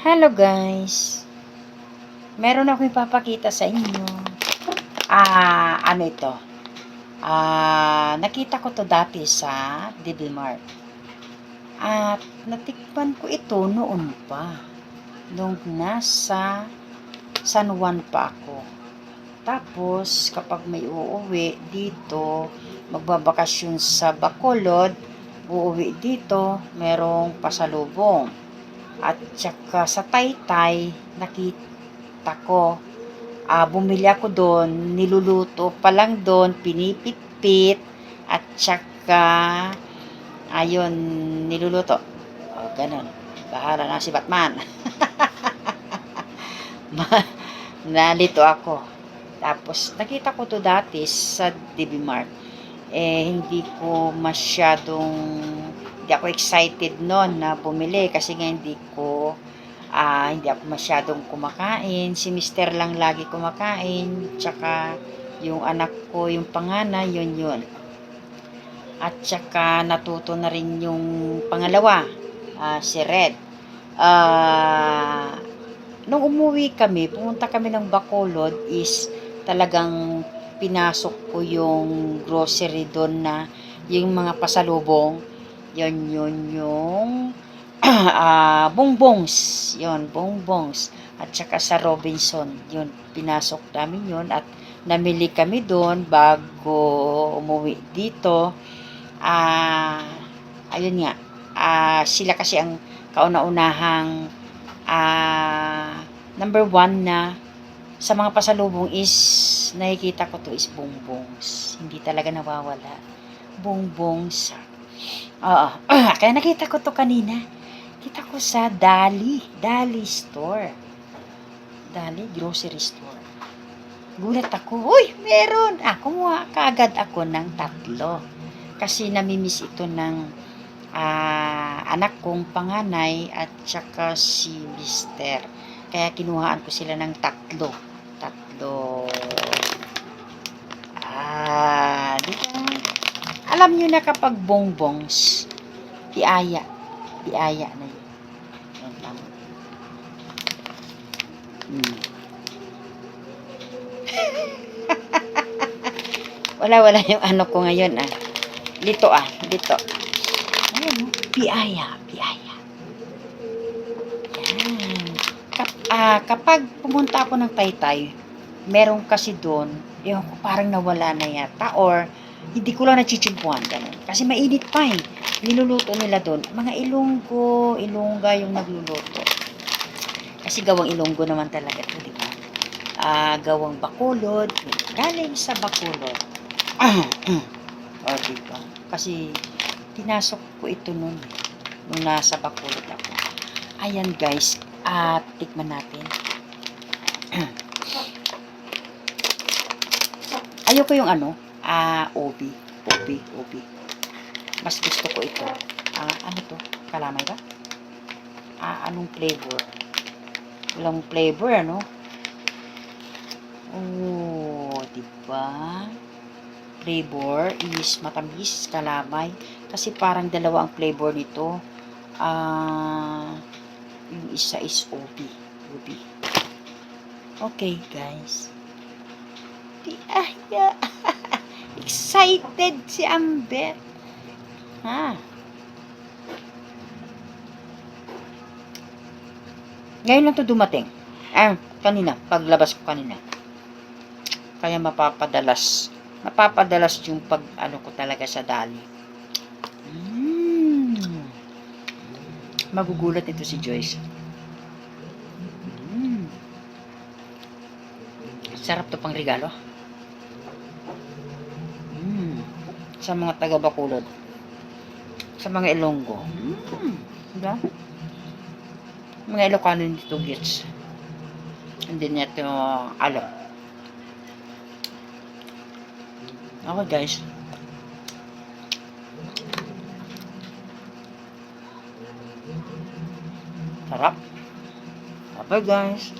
Hello guys. Meron ako ipapakita sa inyo. Ah, ano ito? Ah, nakita ko to dati sa DB Mart. At natikman ko ito noon pa. Nung nasa San Juan pa ako. Tapos, kapag may uuwi dito, magbabakasyon sa Bacolod, uuwi dito, merong pasalubong. At saka sa Taytay, nakita ko, ah, bumili ako doon, niluluto pa lang doon, pinipitpit, at saka, ayun, niluluto. O, ganun. Bahala na si Batman. Ma- Nalito ako. Tapos, nakita ko to dati sa DB Mart. Eh, hindi ko masyadong, hindi ako excited noon na bumili kasi nga hindi ko, ah, hindi ako masyadong kumakain. Si Mister lang lagi kumakain. Tsaka, yung anak ko, yung panganay, yun yun. At tsaka, natuto na rin yung pangalawa, ah, si Red. Ah, nung umuwi kami, pumunta kami ng Bacolod is talagang pinasok ko yung grocery doon na yung mga pasalubong. Yun, yun, yung ah bongbongs. Yun, bongbongs. At saka sa Robinson. Yun, pinasok namin yun. At namili kami doon bago umuwi dito. Ah, ayun nga. Ah, sila kasi ang kauna-unahang ah, number one na sa mga pasalubong is nakikita ko to is bongbongs. Hindi talaga nawawala. Bongbongs. Oo. Kaya nakita ko to kanina. Kita ko sa Dali. Dali store. Dali grocery store. Gulat ako. Uy, meron. Ah, kumuha kaagad ako ng tatlo. Kasi namimiss ito ng ah, anak kong panganay at saka si mister. Kaya kinuhaan ko sila ng tatlo. Tatlo. Ah, di ba? Alam nyo na kapag bongbongs, piaya. Piaya na yun. Yan lang. Hmm. wala, wala yung ano ko ngayon ah. Lito ah, lito. Ayan, oh. piaya, piaya. Yan. Kap, ah, kapag pumunta ako ng Taytay, meron kasi doon, yung parang nawala na yata, or hindi ko lang nachichimpuan, ganun. Kasi mainit pa eh. Niluluto nila doon. Mga ilonggo, ilongga yung nagluluto. Kasi gawang ilonggo naman talaga ito, di ba? Ah, gawang bakulod. Galing sa bakulod. o, di ba? Kasi pinasok ko ito noon eh, nung nasa bakulod ako. Ayan guys, at tikman natin. Ayoko yung ano, ah, obi. Obi, obi. Mas gusto ko ito. Ah, ano to? Kalamay ba? Ah, anong flavor? Walang flavor, ano? Oh, di ba? Flavor is matamis, kalamay. Kasi parang dalawa ang flavor nito. Ah, yung isa is obi. Obi. Okay, guys. Di aya. Excited si Amber. Ha? Ngayon lang to dumating. Ah, kanina. Paglabas ko kanina. Kaya mapapadalas. Mapapadalas yung pag ano ko talaga sa dali. Mm. Magugulat ito si Joyce. Mm. Sarap to pang regalo. Mm. Sa mga taga Bacolod. Sa mga Ilonggo. Mm. Diba? Mga Ilocano dito gets. Hindi niya ito alam. Okay guys. Sarap. Okay guys.